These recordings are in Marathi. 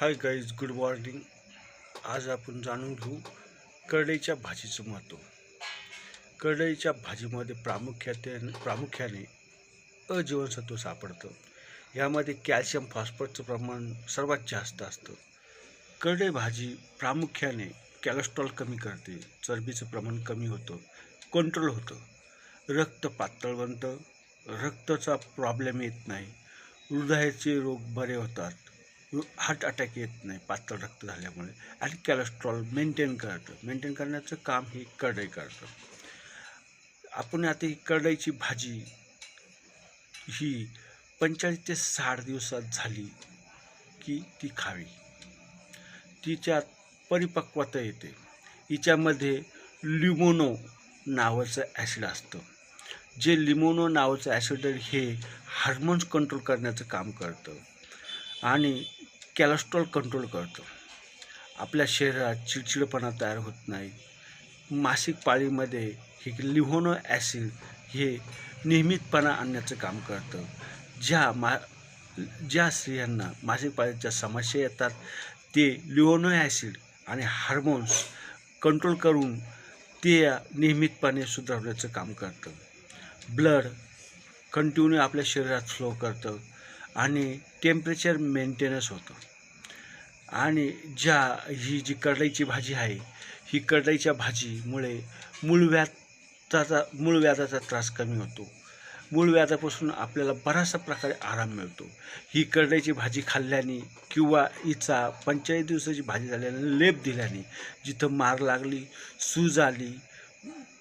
Hi guys good morning. आज आपण जाणून घेऊ करडईच्या भाजीचं महत्त्व. करडईच्या भाजीमध्ये प्रामुख्याने प्रामुख्याने अजीवनसत्व सापडतं. यामध्ये कॅल्शियम फॉस्फरसचं प्रमाण सर्वात जास्त असतं. करडई भाजी प्रामुख्याने कॅलेस्ट्रॉल कमी करते. चरबीचं प्रमाण कमी होतं. कंट्रोल होतं. रक्त पातळ बनतं. रक्ताचा प्रॉब्लेम येत नाही. हृदयाचे रोग बरे होतात. हार्ट अटॅक येत नाही पातळ रक्त झाल्यामुळे. आणि कॅलेस्ट्रॉल मेंटेन करतं. मेंटेन करण्याचं काम ही कढई करतं. आपण आता ही कढईची भाजी ही पंचेचाळीस ते साठ दिवसात झाली की ती खावी. तिच्यात परिपक्वता येते. हिच्यामध्ये लिमोनो नावाचं ॲसिड असतं. जे लिमोनो नावाचं ॲसिड हे हार्मोन्स कंट्रोल करण्याचं काम करतं. आणि कॅलेस्ट्रॉल कंट्रोल करतं. आपल्या शरीरात चिडचिडपणा तयार होत नाही. मासिक पाळीमध्ये हे लिव्होनो ॲसिड हे नियमितपणा आणण्याचं काम करतं. ज्या मा ज्या स्त्रियांना मासिक पाळीच्या समस्या येतात ते लिव्होनो ॲसिड आणि हार्मोन्स कंट्रोल करून ते नियमितपणे सुधारण्याचं काम करतं. ब्लड कंटिन्यू आपल्या शरीरात फ्लो करतं. आणि टेम्परेचर मेंटेनन्स होतं. आणि ज्या ही जी करडईची भाजी आहे ही करडईच्या भाजीमुळे मूळव्याचा मूळव्याधाचा त्रास कमी होतो. मूळव्याधापासून आपल्याला बराचसा प्रकारे आराम मिळतो. ही करडईची भाजी खाल्ल्याने किंवा हिचा पंचेचाळीस दिवसाची भाजी झाल्याने लेप दिल्याने जिथं मार लागली सूज आली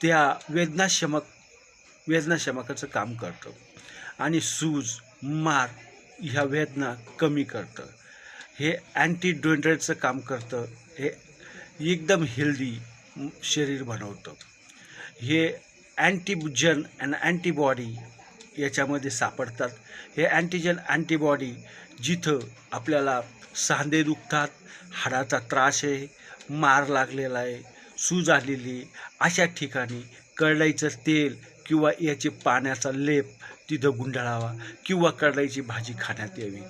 त्या वेदनाशमक वेदनाशमकाचं काम करतं. आणि सूज मार ह्या वेदना कमी करतं. हे अँटी ड्रोंड्रेटचं काम करतं. हे एकदम हेल्दी शरीर बनवतं. हे अँटीजन अँड अँटीबॉडी याच्यामध्ये सापडतात. हे अँटीजन अँटीबॉडी जिथं आपल्याला सांधे दुखतात हाडाचा त्रास आहे मार लागलेला आहे सूज आलेली अशा ठिकाणी कढईचं तेल किंवा याचे पाण्याचा लेप तिथं गुंडाळावा किंवा कढईची भाजी खाण्यात यावी.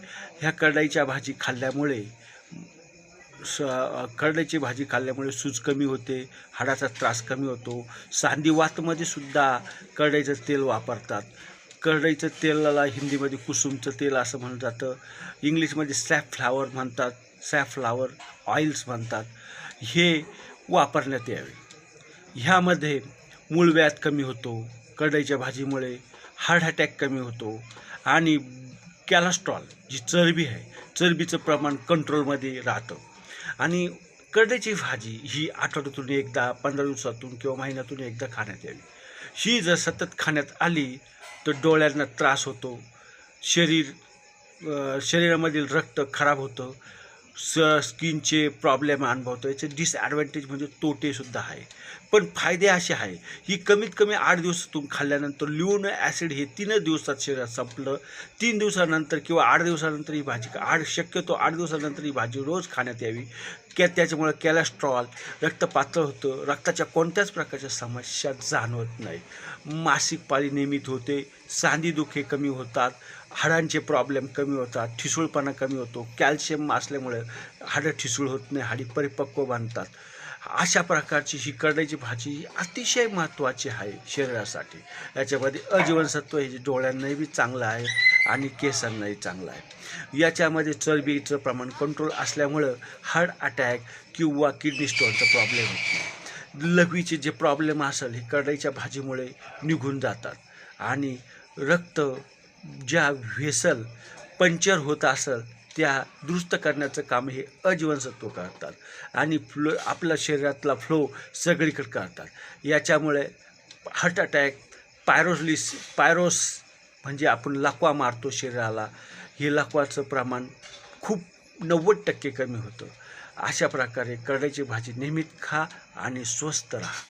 ह्या कढईच्या भाजी खाल्ल्यामुळे स करडईची भाजी खाल्ल्यामुळे सूज कमी होते हाडाचा त्रास कमी होतो. सांधीवातमध्ये सुद्धा करडईचं तेल वापरतात. करडईचं तेलाला हिंदीमध्ये कुसुमचं तेल असं म्हणलं जातं. इंग्लिशमध्ये सॅफ्लावर म्हणतात सॅफ्लावर ऑइल्स म्हणतात. हे वापरण्यात यावे. ह्यामध्ये मूळव्याध कमी होतो करडईच्या भाजीमुळे. हार्ट अटॅक कमी होतो आणि कॅलेस्ट्रॉल जी चरबी आहे चरबीचं प्रमाण कंट्रोलमध्ये राहतं. आणि करड्याची भाजी ही आठवड्यातून एकदा पंधरा दिवसातून किंवा महिन्यातून एकदा खाण्यात यावी. ही जर सतत खाण्यात आली तर डोळ्यांना त्रास होतो शरीर शरीरामधील रक्त खराब होतं स स्किनचे प्रॉब्लेम अनुभवतो याचे डिसॲडव्हान्टेज म्हणजे तोटेसुद्धा आहे. पण फायदे असे आहे ही कमीत कमी आठ दिवसातून खाल्ल्यानंतर लिओन ॲसिड हे तीनच दिवसात शरीरात संपलं. तीन दिवसानंतर किंवा आठ दिवसानंतर ही भाजी आठ शक्यतो आठ दिवसानंतर ही भाजी रोज खाण्यात यावी. क्या त्याच्यामुळे कॅलेस्ट्रॉल रक्त पातळ होतं. रक्ताच्या कोणत्याच प्रकारच्या समस्या जाणवत नाही. मासिक पाळी नियमित होते. सांधीदुखे कमी होतात हाडांचे प्रॉब्लेम कमी होतात ठिसूळपणा कमी होतो कॅल्शियम असल्यामुळे हाडं ठिसूळ होत नाही हाडी परिपक्व बनतात. अशा प्रकारची ही करडईची भाजी ही अतिशय महत्त्वाची आहे शरीरासाठी. याच्यामध्ये अजीवनसत्व हे डोळ्यांनाही बी चांगलं आहे आणि केसांनाही चांगलं आहे. याच्यामध्ये चरबीचं प्रमाण कंट्रोल असल्यामुळं हार्ट अटॅक किंवा किडनी स्टोनचा प्रॉब्लेम होत नाही. लघवीचे जे प्रॉब्लेम असेल हे करडईच्या भाजीमुळे निघून जातात. आणि रक्त ज्या व्हेसल पंक्चर होत असेल त्या दुरुस्त करण्याचं काम हे अजीवनसत्व करतात. आणि फ्लो आपल्या शरीरातला फ्लो सगळीकडे करतात. याच्यामुळे हार्ट अटॅक पायरोलिस पायरोस म्हणजे आपण लकवा मारतो शरीराला हे लकवाचं प्रमाण खूप नव्वद टक्के कमी होतं. अशा प्रकारे करड्याची भाजी नेहमीत खा आणि स्वस्त राहा.